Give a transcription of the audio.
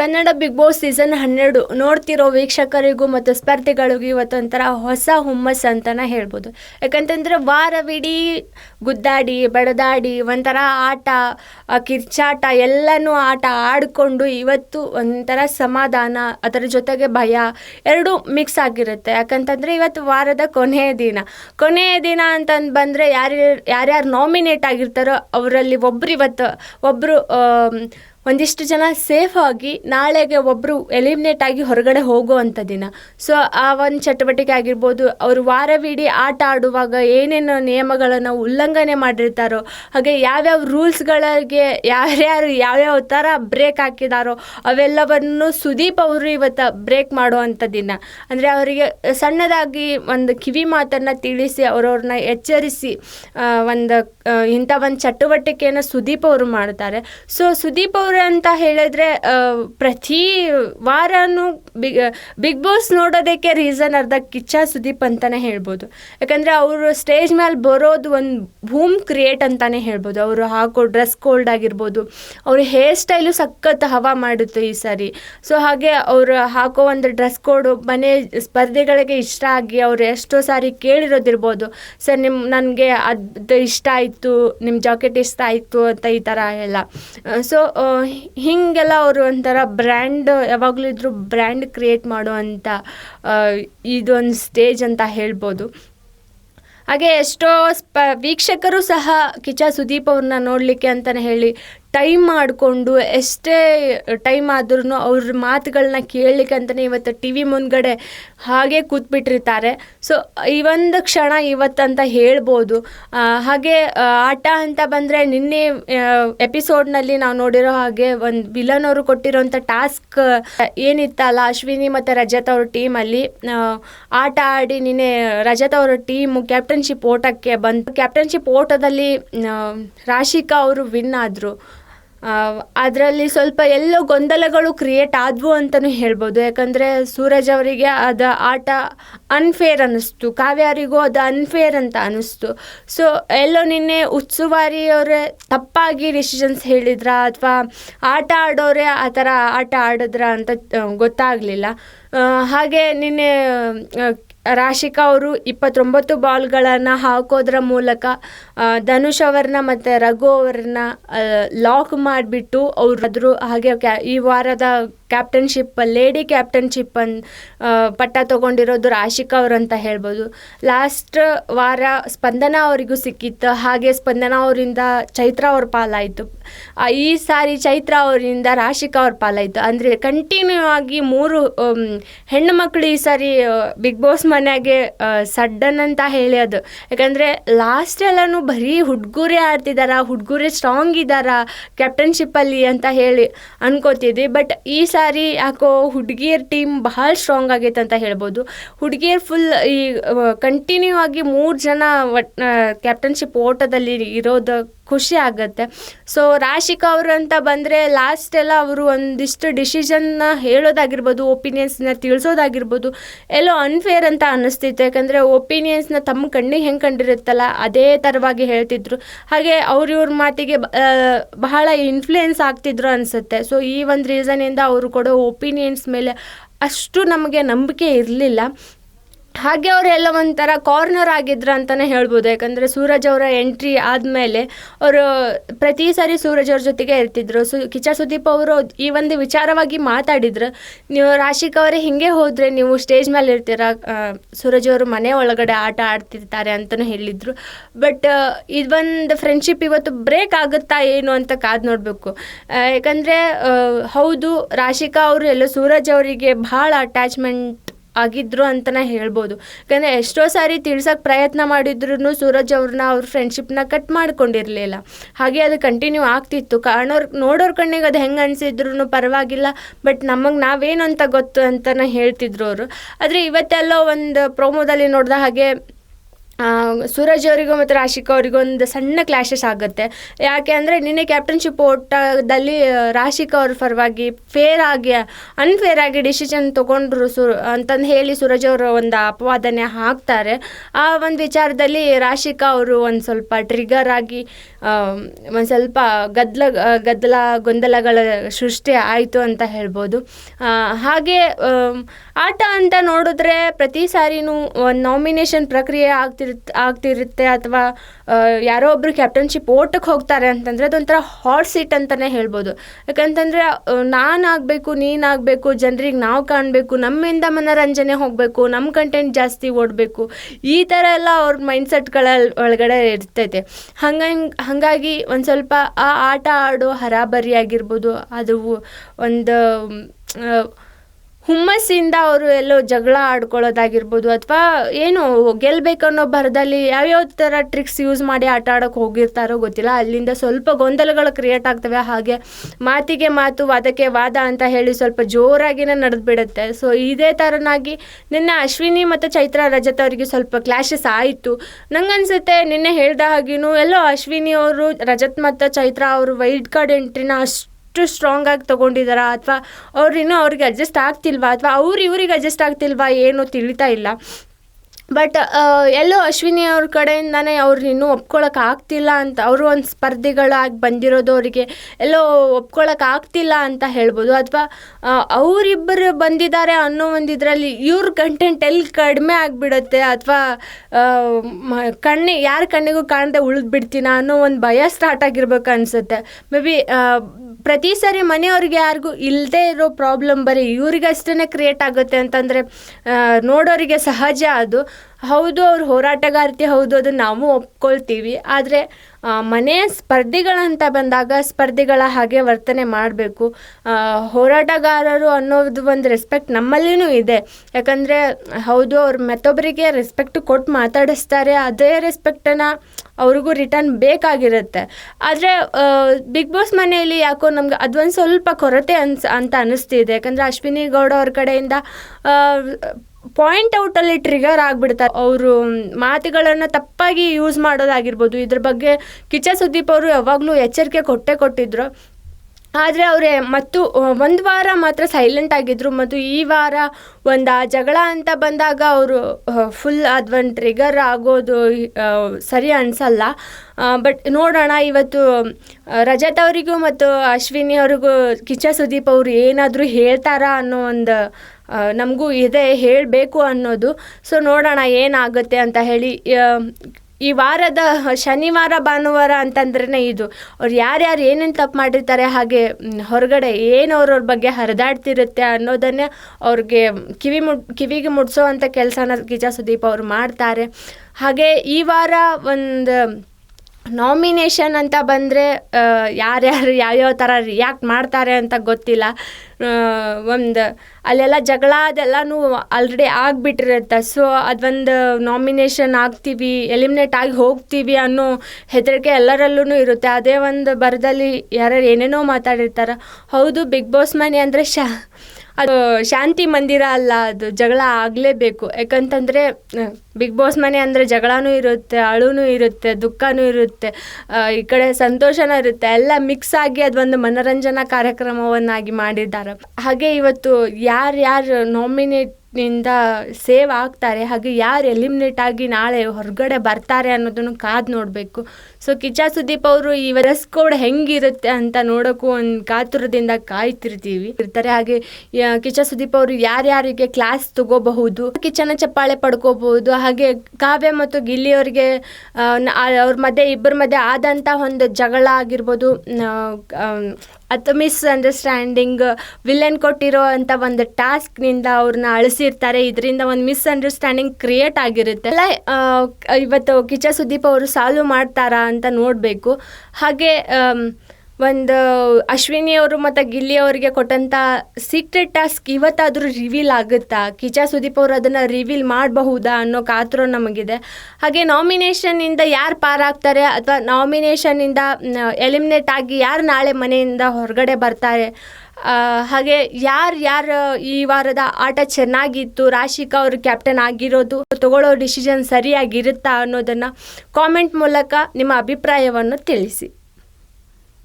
Kannada big boss season ಹನ್ನೆರಡು ನೋಡ್ತಿರೋ ವೀಕ್ಷಕರಿಗೂ ಮತ್ತು ಸ್ಪರ್ಧಿಗಳಿಗೂ ಇವತ್ತೊಂಥರ ಹೊಸ ಹುಮ್ಮಸ್ ಅಂತಲೇ ಹೇಳ್ಬೋದು. ಯಾಕಂತಂದರೆ ವಾರವಿಡೀ ಗುದ್ದಾಡಿ, ಬಡದಾಡಿ, ಒಂಥರ ಆಟ ಕಿರ್ಚಾಟ, ಎಲ್ಲನೂ ಆಟ ಆಡಿಕೊಂಡು ಇವತ್ತು ಒಂಥರ ಸಮಾಧಾನ, ಅದರ ಜೊತೆಗೆ ಭಯ ಎರಡೂ ಮಿಕ್ಸ್ ಆಗಿರುತ್ತೆ. ಯಾಕಂತಂದರೆ ಇವತ್ತು ವಾರದ ಕೊನೆಯ ದಿನ. ಕೊನೆಯ ದಿನ ಅಂತಂದು ಬಂದರೆ ಯಾರು ಯಾರ್ಯಾರು ನಾಮಿನೇಟ್ ಆಗಿರ್ತಾರೋ ಅವರಲ್ಲಿ ಒಬ್ಬರು ಇವತ್ತು ಒಬ್ಬರು ಒಂದಿಷ್ಟು ಜನ ಸೇಫ್ ಆಗಿ ನಾಳೆಗೆ ಒಬ್ಬರು ಎಲಿಮಿನೇಟ್ ಆಗಿ ಹೊರಗಡೆ ಹೋಗುವಂಥ ದಿನ. ಸೊ ಆ ಒಂದು ಚಟುವಟಿಕೆ ಆಗಿರ್ಬೋದು, ಅವರು ವಾರವಿಡೀ ಆಟ ಆಡುವಾಗ ಏನೇನು ನಿಯಮಗಳನ್ನು ಉಲ್ಲಂಘನೆ ಮಾಡಿರ್ತಾರೋ, ಹಾಗೆ ಯಾವ್ಯಾವ ರೂಲ್ಸ್ಗಳಿಗೆ ಯಾರ್ಯಾರು ಯಾವ್ಯಾವ ಥರ ಬ್ರೇಕ್ ಹಾಕಿದಾರೋ, ಅವೆಲ್ಲವನ್ನು ಸುದೀಪ್ ಅವರು ಇವತ್ತು ಬ್ರೇಕ್ ಮಾಡುವಂಥ ದಿನ. ಅಂದರೆ ಅವರಿಗೆ ಸಣ್ಣದಾಗಿ ಒಂದು ಕಿವಿ ಮಾತನ್ನು ತಿಳಿಸಿ, ಅವರವ್ರನ್ನ ಎಚ್ಚರಿಸಿ ಒಂದು ಇಂಥ ಒಂದು ಚಟುವಟಿಕೆಯನ್ನು ಸುದೀಪ್ ಅವರು ಮಾಡ್ತಾರೆ. ಸೊ ಸುದೀಪ್ ಅವರು ಅಂತ ಹೇಳಿದ್ರೆ ಪ್ರತಿ ವಾರನೂ ಬಿಗ್ ಬಿಗ್ ಬಾಸ್ ನೋಡೋದಕ್ಕೆ ರೀಸನ್ ಅರ್ಧ ಕಿಚ್ಚ ಸುದೀಪ್ ಅಂತಲೇ ಹೇಳ್ಬೋದು. ಯಾಕಂದರೆ ಅವರು ಸ್ಟೇಜ್ ಮೇಲೆ ಬರೋದು ಒಂದು ಭೂಮ್ ಕ್ರಿಯೇಟ್ ಅಂತಲೇ ಹೇಳ್ಬೋದು. ಅವರು ಹಾಕೋ ಡ್ರೆಸ್ ಕೋಲ್ಡ್ ಆಗಿರ್ಬೋದು. ಅವ್ರ ಹೇರ್ ಸ್ಟೈಲು ಸಖತ್ ಹವಾ ಮಾಡುತ್ತೆ ಈ ಸಾರಿ. ಸೊ ಹಾಗೆ ಅವರು ಹಾಕೋ ಒಂದು ಡ್ರೆಸ್ ಕೋಡು ಮನೆ ಸ್ಪರ್ಧೆಗಳಿಗೆ ಇಷ್ಟ ಆಗಿ ಅವ್ರು ಎಷ್ಟೋ ಸಾರಿ ಕೇಳಿರೋದಿರ್ಬೋದು. ಸರ್ ನಿಮ್ಮ ನನಗೆ ಅದು ಇಷ್ಟ ಆಯಿತು ನಿಮ್ಮ ಜಾಕೆಟ್ ಇಷ್ಟ ಆಯಿತು ಅಂತ ಈ ಥರ ಎಲ್ಲ. ಸೊ ಹೀಗೆಲ್ಲ ಅವರು ಒಂಥರ ಬ್ರ್ಯಾಂಡ್, ಯಾವಾಗಲೂ ಇದ್ರು ಬ್ರ್ಯಾಂಡ್ ಕ್ರಿಯೇಟ್ ಮಾಡುವಂಥ ಇದೊಂದು ಸ್ಟೇಜ್ ಅಂತ ಹೇಳ್ಬೋದು. ಹಾಗೆ ಎಷ್ಟೋ ಸ್ಪ, ವೀಕ್ಷಕರು ಸಹ ಕಿಚ ಸುದೀಪ್ ಅವ್ರನ್ನ ನೋಡಲಿಕ್ಕೆ ಅಂತಲೇ ಹೇಳಿ ಟೈಮ್ ಮಾಡಿಕೊಂಡು ಎಷ್ಟೇ ಟೈಮ್ ಆದ್ರೂ ಅವ್ರ ಮಾತುಗಳನ್ನ ಕೇಳಲಿಕ್ಕೆ ಅಂತಲೇ ಇವತ್ತು ಟಿ ವಿ ಮುಂದ್ಗಡೆ ಹಾಗೆ ಕೂತ್ಬಿಟ್ಟಿರ್ತಾರೆ. ಸೊ ಈ ಒಂದು ಕ್ಷಣ ಇವತ್ತಂತ ಹೇಳ್ಬೋದು. ಹಾಗೆ ಆಟ ಅಂತ ಬಂದರೆ ನಿನ್ನೆ ಎಪಿಸೋಡ್ನಲ್ಲಿ ನಾವು ನೋಡಿರೋ ಹಾಗೆ ಒಂದು ವಿಲನ್ ಅವರು ಕೊಟ್ಟಿರೋಂಥ ಟಾಸ್ಕ್, ಏನಿತ್ತಲ್ಲ, ಅಶ್ವಿನಿ ಮತ್ತು ರಜತ್ ಅವ್ರ ಟೀಮಲ್ಲಿ. ಆಟ ಆಡಿ ನಿನ್ನೆ ರಜತ್ ಅವರ ಟೀಮು ಕ್ಯಾಪ್ಟನ್ಶಿಪ್ ಓಟಕ್ಕೆ ಬಂತು. ಕ್ಯಾಪ್ಟನ್ಶಿಪ್ ಓಟದಲ್ಲಿ ರಾಶಿಕಾ ಅವರು ವಿನ್ ಆದರು. ಅದರಲ್ಲಿ ಸ್ವಲ್ಪ ಎಲ್ಲೋ ಗೊಂದಲಗಳು ಕ್ರಿಯೇಟ್ ಆದವು ಅಂತಲೂ ಹೇಳ್ಬೋದು. ಯಾಕಂದರೆ ಸೂರಜ್ ಅವರಿಗೆ ಅದು ಆಟ ಅನ್ಫೇರ್ ಅನ್ನಿಸ್ತು. ಕಾವ್ಯಾರಿಗೂ ಅದು ಅನ್ಫೇರ್ ಅಂತ ಅನ್ನಿಸ್ತು. ಸೊ ಎಲ್ಲೋ ನಿನ್ನೆ ಉತ್ಸುವಾರಿಯವರೇ ತಪ್ಪಾಗಿ ಡಿಸಿಷನ್ಸ್ ಹೇಳಿದ್ರ ಅಥವಾ ಆಟ ಆಡೋರೆ ಆ ಥರ ಆಟ ಆಡಿದ್ರ ಅಂತ ಗೊತ್ತಾಗಲಿಲ್ಲ. ಹಾಗೆ ನಿನ್ನೆ ರಾಶಿಕಾ ಅವರು ಇಪ್ಪತ್ತೊಂಬತ್ತು ಬಾಲ್ಗಳನ್ನು ಹಾಕೋದ್ರ ಮೂಲಕ ಧನುಷ್ ಅವರನ್ನ ಮತ್ತು ರಘು ಅವರನ್ನ ಲಾಕ್ ಮಾಡಿಬಿಟ್ಟು ಅವ್ರು ಅದ್ರು ಹಾಗೆ ಈ ವಾರದ ಕ್ಯಾಪ್ಟನ್ಶಿಪ್ ಲೇಡಿ ಕ್ಯಾಪ್ಟನ್ಶಿಪ್ ಅನ್ ಪಟ್ಟ ತೊಗೊಂಡಿರೋದು ರಾಶಿಕಾ ಅವರು ಅಂತ ಹೇಳ್ಬೋದು. ಲಾಸ್ಟ್ ವಾರ ಸ್ಪಂದನ ಅವರಿಗೂ ಸಿಕ್ಕಿತ್ತು. ಹಾಗೆ ಸ್ಪಂದನ ಅವರಿಂದ ಚೈತ್ರ ಅವ್ರ ಪಾಲಾಯಿತು. ಈ ಸಾರಿ ಚೈತ್ರ ಅವರಿಂದ ರಾಶಿಕಾ ಅವ್ರ ಪಾಲಾಯಿತು. ಅಂದರೆ ಕಂಟಿನ್ಯೂ ಆಗಿ ಮೂರು ಹೆಣ್ಣು ಮಕ್ಕಳು ಈ ಸಾರಿ ಬಿಗ್ ಬಾಸ್ ಮನೆಗೆ ಸಡ್ಡನ್ ಅಂತ ಹೇಳಿ ಅದು. ಯಾಕಂದರೆ ಲಾಸ್ಟ್ ಎಲ್ಲನೂ ಬರೀ ಹುಡುಗರೇ ಆಡ್ತಿದಾರ, ಹುಡುಗರೇ ಸ್ಟ್ರಾಂಗ್ ಇದ್ದಾರ ಕ್ಯಾಪ್ಟನ್ಶಿಪ್ಪಲ್ಲಿ ಅಂತ ಹೇಳಿ ಅನ್ಕೋತಿದ್ವಿ. ಬಟ್ ಈ ಸಾರಿ ಯಾಕೋ ಹುಡುಗಿಯರ್ ಟೀಮ್ ಬಹಳ ಸ್ಟ್ರಾಂಗ್ ಆಗೈತೆ ಅಂತ ಹೇಳ್ಬೋದು. ಹುಡುಗಿಯರ್ ಫುಲ್ ಈ ಕಂಟಿನ್ಯೂ ಆಗಿ ಮೂರು ಜನ ಕ್ಯಾಪ್ಟನ್ಶಿಪ್ ಓಟದಲ್ಲಿ ಇರೋದು ಖುಷಿ ಆಗುತ್ತೆ. ಸೊ ರಾಶಿಕಾ ಅವರು ಅಂತ ಬಂದರೆ ಲಾಸ್ಟ್ ಎಲ್ಲ ಅವರು ಒಂದಿಷ್ಟು ಡಿಸಿಷನ್ನ ಹೇಳೋದಾಗಿರ್ಬೋದು ಒಪಿನಿಯನ್ಸ್ನ ತಿಳಿಸೋದಾಗಿರ್ಬೋದು, ಎಲ್ಲೋ ಅನ್ಫೇರ್ ಅಂತ ಅನ್ನಿಸ್ತಿತ್ತು. ಯಾಕಂದರೆ ಒಪಿನಿಯನ್ಸ್ನ ತಮ್ಮ ಕಣ್ಣಿಗೆ ಹೆಂಗೆ ಕಂಡಿರುತ್ತಲ್ಲ, ಅದೇ ಥರವಾಗಿ ಹೇಳ್ತಿದ್ರು. ಹಾಗೆ ಅವ್ರ ಇವ್ರ ಮಾತಿಗೆ ಬಹಳ ಇನ್ಫ್ಲುಯೆನ್ಸ್ ಆಗ್ತಿದ್ರು ಅನಿಸುತ್ತೆ. ಸೊ ಈ ಒಂದು ರೀಸನಿಂದ ಅವರು ಕೊಡೋ ಒಪಿನಿಯನ್ಸ್ ಮೇಲೆ ಅಷ್ಟು ನಮಗೆ ನಂಬಿಕೆ ಇರಲಿಲ್ಲ. ಹಾಗೆ ಅವರೆಲ್ಲ ಒಂಥರ ಕಾರ್ನರ್ ಆಗಿದ್ರು ಅಂತಲೇ ಹೇಳ್ಬೋದು. ಯಾಕಂದರೆ ಸೂರಜ್ ಅವರ ಎಂಟ್ರಿ ಆದಮೇಲೆ ಅವರು ಪ್ರತಿ ಸಾರಿ ಸೂರಜ್ ಅವ್ರ ಜೊತೆಗೆ ಇರ್ತಿದ್ರು. ಸು, ಕಿಚ್ಚ ಸುದೀಪ್ ಅವರು ಈ ಒಂದು ವಿಚಾರವಾಗಿ ಮಾತಾಡಿದ್ರು. ನೀವು ರಾಶಿಕ್ ಅವರೇ ಹಿಂಗೆ ಹೋದರೆ ನೀವು ಸ್ಟೇಜ್ ಮೇಲೆ ಇರ್ತೀರ? ಸೂರಜ್ ಅವರು ಮನೆ ಒಳಗಡೆ ಆಟ ಆಡ್ತಿರ್ತಾರೆ ಅಂತಲೂ ಹೇಳಿದರು. ಬಟ್ ಇದೊಂದು ಫ್ರೆಂಡ್ಶಿಪ್ ಇವತ್ತು ಬ್ರೇಕ್ ಆಗುತ್ತಾ ಏನು ಅಂತ ಕಾದು ನೋಡಬೇಕು. ಯಾಕಂದರೆ ಹೌದು, ರಾಶಿಕಾ ಅವರು ಎಲ್ಲ ಸೂರಜ್ ಅವರಿಗೆ ಭಾಳ ಅಟ್ಯಾಚ್ಮೆಂಟ್ ಆಗಿದ್ರು ಅಂತಲೇ ಹೇಳ್ಬೋದು. ಯಾಕಂದರೆ ಎಷ್ಟೋ ಸಾರಿ ತಿಳ್ಸೋಕೆ ಪ್ರಯತ್ನ ಮಾಡಿದ್ರು ಸೂರಜ್ ಅವ್ರನ್ನ ಅವ್ರ ಫ್ರೆಂಡ್ಶಿಪ್ನ ಕಟ್ ಮಾಡ್ಕೊಂಡಿರಲಿಲ್ಲ. ಹಾಗೆ ಅದು ಕಂಟಿನ್ಯೂ ಆಗ್ತಿತ್ತು. ಕಾಣೋರ್ ನೋಡೋರ್ ಕಣ್ಣಿಗೆ ಅದು ಹೆಂಗೆ ಅನಿಸಿದ್ರು ಪರವಾಗಿಲ್ಲ. ಬಟ್ ನಮಗೆ ನಾವೇನು ಅಂತ ಗೊತ್ತು ಅಂತಲೇ ಹೇಳ್ತಿದ್ರು ಅವರು. ಆದರೆ ಇವತ್ತೆಲ್ಲೋ ಒಂದು ಪ್ರೋಮೋದಲ್ಲಿ ನೋಡಿದ ಹಾಗೆ ಸೂರಜ್ ಅವರಿಗೂ ಮತ್ತು ರಾಶಿಕಾ ಅವರಿಗೂ ಒಂದು ಸಣ್ಣ ಕ್ಲಾಶಸ್ ಆಗುತ್ತೆ. ಯಾಕೆ ಅಂದರೆ ನಿನ್ನೆ ಕ್ಯಾಪ್ಟನ್ಶಿಪ್ ಓಟದಲ್ಲಿ ರಾಶಿಕಾ ಅವ್ರ ಪರವಾಗಿ ಫೇರ್ ಆಗಿ ಅನ್ಫೇರ್ ಆಗಿ ಡಿಸಿಷನ್ ತೊಗೊಂಡ್ರು ಸು, ಅಂತಂದು ಹೇಳಿ ಸೂರಜ್ ಅವರು ಒಂದು ಅಪವಾದನೆ ಹಾಕ್ತಾರೆ. ಆ ಒಂದು ವಿಚಾರದಲ್ಲಿ ರಾಶಿಕಾ ಅವರು ಒಂದು ಸ್ವಲ್ಪ ಟ್ರಿಗರ್ ಆಗಿ ಒಂದು ಸ್ವಲ್ಪ ಗದ್ದಲ ಗದ್ದಲ ಗೊಂದಲಗಳ ಸೃಷ್ಟಿ ಆಯಿತು ಅಂತ ಹೇಳ್ಬೋದು. ಹಾಗೆ ಆಟ ಅಂತ ನೋಡಿದ್ರೆ ಪ್ರತಿ ಸಾರಿನೂ ಒಂದು ನಾಮಿನೇಷನ್ ಪ್ರಕ್ರಿಯೆ ಆಗ್ತಿರುತ್ತೆ ಆಗ್ತಿರುತ್ತೆ ಅಥವಾ ಯಾರೋ ಒಬ್ರು ಕ್ಯಾಪ್ಟನ್ಶಿಪ್ ಓಟಕ್ಕೆ ಹೋಗ್ತಾರೆ ಅಂತಂದರೆ ಅದೊಂಥರ ಹಾಟ್ ಸೀಟ್ ಅಂತಲೇ ಹೇಳ್ಬೋದು. ಯಾಕಂತಂದರೆ ನಾನು ಆಗಬೇಕು ನೀನಾಗಬೇಕು, ಜನರಿಗೆ ನಾವು ಕಾಣಬೇಕು, ನಮ್ಮಿಂದ ಮನೋರಂಜನೆ ಹೋಗಬೇಕು ನಮ್ಮ ಕಂಟೆಂಟ್ ಜಾಸ್ತಿ ಓಡಬೇಕು, ಈ ಥರ ಎಲ್ಲ ಅವ್ರ ಮೈಂಡ್ಸೆಟ್ಗಳ ಒಳಗಡೆ ಇರ್ತೈತೆ. ಹಂಗಂಗೆ, ಹಾಗಾಗಿ ಒಂದು ಸ್ವಲ್ಪ ಆ ಆಟ ಆಡೋ ಹರಾಬರಿ ಆಗಿರ್ಬೋದು, ಅದು ಒಂದು ಹುಮ್ಮಸ್ಸಿಂದ ಅವರು ಎಲ್ಲೋ ಜಗಳ ಆಡ್ಕೊಳ್ಳೋದಾಗಿರ್ಬೋದು ಅಥವಾ ಏನು ಗೆಲ್ಬೇಕನ್ನೋ ಭರದಲ್ಲಿ ಯಾವ್ಯಾವ ಥರ ಟ್ರಿಕ್ಸ್ ಯೂಸ್ ಮಾಡಿ ಆಟ ಆಡೋಕೆ ಹೋಗಿರ್ತಾರೋ ಗೊತ್ತಿಲ್ಲ. ಅಲ್ಲಿಂದ ಸ್ವಲ್ಪ ಗೊಂದಲಗಳು ಕ್ರಿಯೇಟ್ ಆಗ್ತವೆ. ಹಾಗೆ ಮಾತಿಗೆ ಮಾತು, ವಾದಕ್ಕೆ ವಾದ ಅಂತ ಹೇಳಿ ಸ್ವಲ್ಪ ಜೋರಾಗಿನೇ ನಡೆದು ಬಿಡುತ್ತೆ ಸೊ ಇದೇ ಥರನಾಗಿ ನಿನ್ನೆ ಅಶ್ವಿನಿ ಮತ್ತು ಚೈತ್ರ ರಜತ್ ಅವರಿಗೆ ಸ್ವಲ್ಪ ಕ್ಲಾಶಸ್ ಆಯಿತು. ನಂಗನ್ಸುತ್ತೆ ನಿನ್ನೆ ಹೇಳ್ದ ಹಾಗೇನು ಎಲ್ಲೋ ಅಶ್ವಿನಿ ಅವರು, ರಜತ್ ಮತ್ತು ಚೈತ್ರ ಅವರು ವೈಲ್ಡ್ ಕಾರ್ಡ್ ಎಂಟ್ರಿನ ಅಷ್ಟು ಅಷ್ಟು ಸ್ಟ್ರಾಂಗ್ ಆಗಿ ತೊಗೊಂಡಿದ್ದಾರಾ ಅಥವಾ ಅವ್ರು ಇನ್ನೂ ಅವ್ರಿಗೆ ಅಡ್ಜಸ್ಟ್ ಆಗ್ತಿಲ್ವಾ ಅಥವಾ ಅವ್ರು ಇವ್ರಿಗೆ ಅಡ್ಜಸ್ಟ್ ಆಗ್ತಿಲ್ವಾ ಏನು ತಿಳಿತಾ ಇಲ್ಲ. ಬಟ್ ಎಲ್ಲೋ ಅಶ್ವಿನಿ ಅವ್ರ ಕಡೆಯಿಂದನೇ ಅವ್ರು ಇನ್ನೂ ಒಪ್ಕೊಳಕ್ಕೆ ಆಗ್ತಿಲ್ಲ ಅಂತ, ಅವರು ಒಂದು ಸ್ಪರ್ಧಿಗಳಾಗಿ ಬಂದಿರೋದು ಅವರಿಗೆ ಎಲ್ಲೋ ಒಪ್ಕೊಳಕ್ಕೆ ಆಗ್ತಿಲ್ಲ ಅಂತ ಹೇಳ್ಬೋದು. ಅಥವಾ ಅವರಿಬ್ಬರು ಬಂದಿದ್ದಾರೆ ಅನ್ನೋ ಒಂದು ಇದರಲ್ಲಿ ಇವ್ರ ಕಂಟೆಂಟ್ ಎಲ್ಲಿ ಕಡಿಮೆ ಆಗಿಬಿಡುತ್ತೆ? ಅಥವಾ ಕಣ್ಣಿ, ಯಾರ ಕಣ್ಣಿಗೂ ಕಾಣದೆ ಉಳಿದ್ಬಿಡ್ತೀನ ಅನ್ನೋ ಒಂದು ಭಯ ಸ್ಟಾರ್ಟ್ ಆಗಿರ್ಬೇಕು ಅನಿಸುತ್ತೆ. ಮೇ ಬಿ ಪ್ರತಿ ಸಾರಿ ಮನೆಯವ್ರಿಗೆ ಯಾರಿಗೂ ಇಲ್ಲದೆ ಇರೋ ಪ್ರಾಬ್ಲಮ್ ಬರೀ ಇವ್ರಿಗಷ್ಟೇ ಕ್ರಿಯೇಟ್ ಆಗುತ್ತೆ ಅಂತಂದರೆ ನೋಡೋರಿಗೆ ಸಹಜ ಅದು. ಹೌದು, ಅವ್ರು ಹೋರಾಟಗಾರ್ತಿ, ಹೌದು ಅದನ್ನು ನಾವು ಒಪ್ಕೊಳ್ತೀವಿ. ಆದರೆ ಮನೆ ಸ್ಪರ್ಧಿಗಳಂತ ಬಂದಾಗ ಸ್ಪರ್ಧಿಗಳ ಹಾಗೆ ವರ್ತನೆ ಮಾಡಬೇಕು. ಹೋರಾಟಗಾರರು ಅನ್ನೋದು ಒಂದು ರೆಸ್ಪೆಕ್ಟ್ ನಮ್ಮಲ್ಲಿನೂ ಇದೆ. ಯಾಕಂದರೆ, ಹೌದು, ಅವ್ರು ಮತ್ತೊಬ್ಬರಿಗೆ ರೆಸ್ಪೆಕ್ಟ್ ಕೊಟ್ಟು ಮಾತಾಡಿಸ್ತಾರೆ, ಅದೇ ರೆಸ್ಪೆಕ್ಟನ್ನು ಅವ್ರಿಗೂ ರಿಟರ್ನ್ ಬೇಕಾಗಿರುತ್ತೆ. ಆದರೆ ಬಿಗ್ ಬಾಸ್ ಮನೆಯಲ್ಲಿ ಯಾಕೋ ನಮ್ಗೆ ಅದೊಂದು ಸ್ವಲ್ಪ ಕೊರತೆ ಅನ್ಸ್, ಅಂತ ಅನ್ನಿಸ್ತಿದೆ ಯಾಕಂದರೆ, ಅಶ್ವಿನಿ ಗೌಡ ಅವ್ರ ಕಡೆಯಿಂದ ಪಾಯಿಂಟ್ ಔಟಲ್ಲಿ ಟ್ರಿಗರ್ ಆಗಿಬಿಡ್ತಾರೆ. ಅವರು ಮಾತುಗಳನ್ನು ತಪ್ಪಾಗಿ ಯೂಸ್ ಮಾಡೋದಾಗಿರ್ಬೋದು. ಇದ್ರ ಬಗ್ಗೆ ಕಿಚ್ಚ ಸುದೀಪ್ ಅವರು ಯಾವಾಗಲೂ ಎಚ್ಚರಿಕೆ ಕೊಟ್ಟೆ ಕೊಟ್ಟಿದ್ರು. ಆದರೆ ಅವರೇ ಮತ್ತು ಒಂದು ವಾರ ಮಾತ್ರ ಸೈಲೆಂಟ್ ಆಗಿದ್ದರು ಮತ್ತು ಈ ವಾರ ಒಂದು ಆ ಜಗಳ ಅಂತ ಬಂದಾಗ ಅವರು ಫುಲ್ ಅದೊಂದು ಟ್ರಿಗರ್ ಆಗೋದು ಸರಿ ಅನಿಸಲ್ಲ. ಬಟ್ ನೋಡೋಣ ಇವತ್ತು ರಜತ್ ಅವರಿಗೂ ಮತ್ತು ಅಶ್ವಿನಿ ಅವರಿಗೂ ಕಿಚ್ಚ ಸುದೀಪ್ ಅವರು ಏನಾದರೂ ಹೇಳ್ತಾರಾ ಅನ್ನೋ ಒಂದು ನಮಗೂ ಇದೆ ಹೇಳಬೇಕು ಅನ್ನೋದು. ಸೊ ನೋಡೋಣ ಏನಾಗುತ್ತೆ ಅಂತ ಹೇಳಿ ಈ ವಾರದ, ಶನಿವಾರ, ಭಾನುವಾರ ಅಂತಂದ್ರೇ ಇದು. ಅವ್ರು ಯಾರ್ಯಾರು ಏನೇನು ತಪ್ಪು ಮಾಡಿರ್ತಾರೆ, ಹಾಗೆ ಹೊರಗಡೆ ಏನು ಅವ್ರವ್ರ ಬಗ್ಗೆ ಹರಿದಾಡ್ತಿರುತ್ತೆ ಅನ್ನೋದನ್ನೇ ಅವ್ರಿಗೆ ಕಿವಿ ಮುಟ್ ಕಿವಿಗೆ ಮುಟ್ಸೋ ಅಂಥ ಕೆಲಸನ ಕಿಚ್ಚ ಸುದೀಪ್ ಅವರು ಮಾಡ್ತಾರೆ. ಹಾಗೆ ಈ ವಾರ ಒಂದು ನಾಮಿನೇಷನ್ ಅಂತ ಬಂದರೆ ಯಾರ್ಯಾರು ಯಾವ್ಯಾವ ಥರ ರಿಯಾಕ್ಟ್ ಮಾಡ್ತಾರೆ ಅಂತ ಗೊತ್ತಿಲ್ಲ. ಒಂದು ಅಲ್ಲೆಲ್ಲ ಜಗಳ ಅದೆಲ್ಲನೂ ಆಲ್ರೆಡಿ ಆಗಿಬಿಟ್ಟಿರುತ್ತೆ. ಸೊ ಅದೊಂದು ನಾಮಿನೇಷನ್ ಆಗ್ತೀವಿ ಎಲಿಮಿನೇಟ್ ಆಗಿ ಹೋಗ್ತೀವಿ ಅನ್ನೋ ಹೆದರಿಕೆ ಎಲ್ಲರಲ್ಲೂ ಇರುತ್ತೆ. ಅದೇ ಒಂದು ಬರದಲ್ಲಿ ಯಾರ್ಯಾರು ಏನೇನೋ ಮಾತಾಡಿರ್ತಾರೆ, ಹೌದು ಬಿಗ್ ಬಾಸ್ ಮನೆ ಅಂದರೆ ಶಾ, ಅದು ಶಾಂತಿ ಮಂದಿರ ಅಲ್ಲ, ಅದು ಜಗಳ ಆಗಲೇಬೇಕು. ಯಾಕಂತಂದರೆ ಬಿಗ್ ಬಾಸ್ ಮನೆ ಅಂದರೆ ಜಗಳನೂ ಇರುತ್ತೆ, ಅಳುನೂ ಇರುತ್ತೆ, ದುಃಖನೂ ಇರುತ್ತೆ ಈ ಕಡೆ ಸಂತೋಷನೂ ಇರುತ್ತೆ. ಎಲ್ಲ ಮಿಕ್ಸ್ ಆಗಿ ಅದೊಂದು ಮನೋರಂಜನಾ ಕಾರ್ಯಕ್ರಮವನ್ನಾಗಿ ಮಾಡಿದ್ದಾರೆ. ಹಾಗೆ ಇವತ್ತು ಯಾರ್ಯಾರು ನಾಮಿನೇಟ್ ನಿಂದ ಸೇವ್ ಆಗ್ತಾರೆ, ಹಾಗೆ ಯಾರು ಎಲಿಮಿನೇಟ್ ಆಗಿ ನಾಳೆ ಹೊರಗಡೆ ಬರ್ತಾರೆ ಅನ್ನೋದನ್ನು ಕಾದು ನೋಡಬೇಕು. ಸೊ ಕಿಚ್ಚ ಸುದೀಪ್ ಅವರು ಈ ಡ್ರೆಸ್ ಕೋಡ್ ಹೆಂಗಿರುತ್ತೆ ಅಂತ ನೋಡೋಕ್ಕೂ ಒಂದು ಕಾತುರದಿಂದ ಕಾಯ್ತಿರ್ತೀವಿ. ಇರ್ತಾರೆ, ಹಾಗೆ ಕಿಚ್ಚ ಸುದೀಪ್ ಅವರು ಯಾರ್ಯಾರಿಗೆ ಕ್ಲಾಸ್ ತಗೋಬಹುದು, ಕಿಚ್ಚನ ಚಪ್ಪಾಳೆ ಪಡ್ಕೋಬಹುದು, ಹಾಗೆ ಕಾವ್ಯ ಮತ್ತು ಗಿಲ್ಲಿ ಅವರಿಗೆ ಅವ್ರ ಮಧ್ಯೆ, ಇಬ್ಬರ ಮಧ್ಯೆ ಆದಂಥ ಒಂದು ಜಗಳ ಆಗಿರ್ಬೋದು. ಅಥವಾ ಮಿಸ್ ಅಂಡರ್ಸ್ಟ್ಯಾಂಡಿಂಗ್ ವಿಲನ್ ಕೊಟ್ಟಿರೋ ಅಂತ ಒಂದು ಟಾಸ್ಕ್ನಿಂದ ಅವ್ರನ್ನ ಅಳಿಸಿರ್ತಾರೆ ಇದರಿಂದ ಒಂದು ಮಿಸ್ ಅಂಡರ್ಸ್ಟ್ಯಾಂಡಿಂಗ್ ಕ್ರಿಯೇಟ್ ಆಗಿರುತ್ತೆ ಅಲ್ಲ ಇವತ್ತು ಕಿಚ ಸುದೀಪ್ ಅವರು ಸಾಲ್ವ್ ಮಾಡ್ತಾರಾ ಅಂತ ನೋಡಬೇಕು. ಹಾಗೆ ಒಂದು ಅಶ್ವಿನಿ ಅವರು ಮತ್ತು ಗಿಲ್ಲಿ ಅವರಿಗೆ ಕೊಟ್ಟಂಥ ಸೀಕ್ರೆಟ್ ಟಾಸ್ಕ್ ಇವತ್ತಾದರೂ ರಿವೀಲ್ ಆಗುತ್ತಾ? ಕಿಚ ಸುದೀಪ್ ಅವರು ಅದನ್ನು ರಿವೀಲ್ ಮಾಡಬಹುದಾ ಅನ್ನೋ ಕಾತುರ ನಮಗಿದೆ. ಹಾಗೆ ನಾಮಿನೇಷನ್ನಿಂದ ಯಾರು ಪಾರಾಗ್ತಾರೆ ಅಥವಾ ನಾಮಿನೇಷನ್ನಿಂದ ಎಲಿಮಿನೇಟ್ ಆಗಿ ಯಾರು ನಾಳೆ ಮನೆಯಿಂದ ಹೊರಗಡೆ ಬರ್ತಾರೆ? ಹಾಗೆ ಯಾರು ಯಾರು ಈ ವಾರದ ಆಟ ಚೆನ್ನಾಗಿತ್ತು, ರಾಶಿಕ ಅವರು ಕ್ಯಾಪ್ಟನ್ ಆಗಿರೋದು, ತಗೊಳ್ಳೋ ಡಿಸಿಷನ್ ಸರಿಯಾಗಿರುತ್ತಾ ಅನ್ನೋದನ್ನು ಕಾಮೆಂಟ್ ಮೂಲಕ ನಿಮ್ಮ ಅಭಿಪ್ರಾಯವನ್ನು ತಿಳಿಸಿ.